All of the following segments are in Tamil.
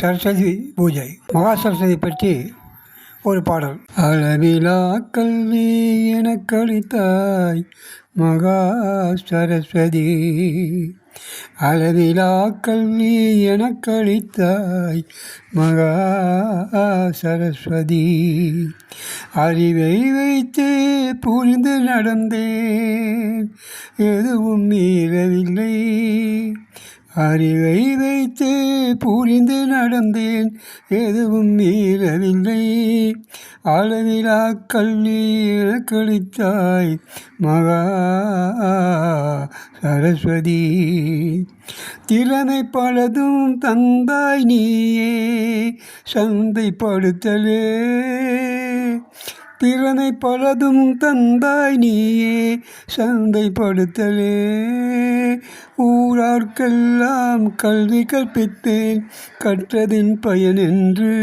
சரஸ்வதி பூஜை மகா சரஸ்வதி பற்றி ஒரு பாடல். அளவிலா கல்வி எனக்களித்தாய் மகா சரஸ்வதி அளவிலா கல்வி எனக்களித்தாய் மகா சரஸ்வதி அறிவை வைத்து புரிந்து நடந்தேன் எதுவும் மீறவில்லை. அறிவை வைத்து புரிந்து நடந்தேன். எதுவும் மீறவில்லை. அளவிலா கல்வி கழித்தாய். மகா சரஸ்வதி திறமை பலதும் தந்தாய் நீயே. சந்தைப்படுத்தலே. திறனை பலதும் தந்தாய் நீயே சந்தைப்படுத்தலே. ஊரார்க்கெல்லாம் கல்வி கற்பித்தேன் கற்றதின் பயன் என்று.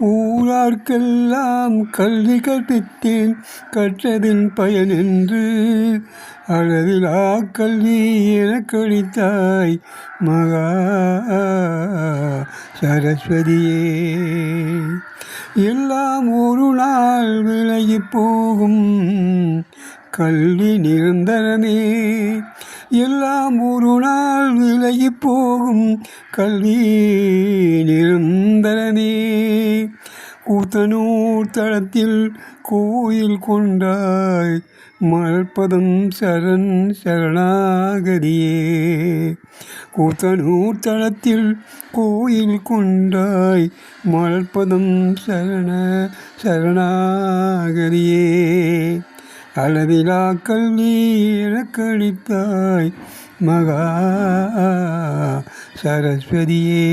ஊரார்க்கெல்லாம் கல்வி கற்பித்தேன் கற்றதின் பயன் என்று. அளவிலா கல்வி எனக்கு அளித்தாய் மகா சரஸ்வதியே. எல்லாம் ஒரு நாள் விலகி போகும். கல்வி நிரந்தரமே. எல்லாம் ஒரு நாள் விலகி போகும். கல்வி நிரந்தரமே. கூத்தனூர் தளத்தில் கோயில் கொண்டாய். மலர்ப்பதம் சரண் சரணாகதியே. கூத்தனூர் தளத்தில் கோயில் கொண்டாய் மலர்பதம் சரண சரணாகரியே அளவிலா கல்வி இழக்கடித்தாய் மகா சரஸ்வதியே.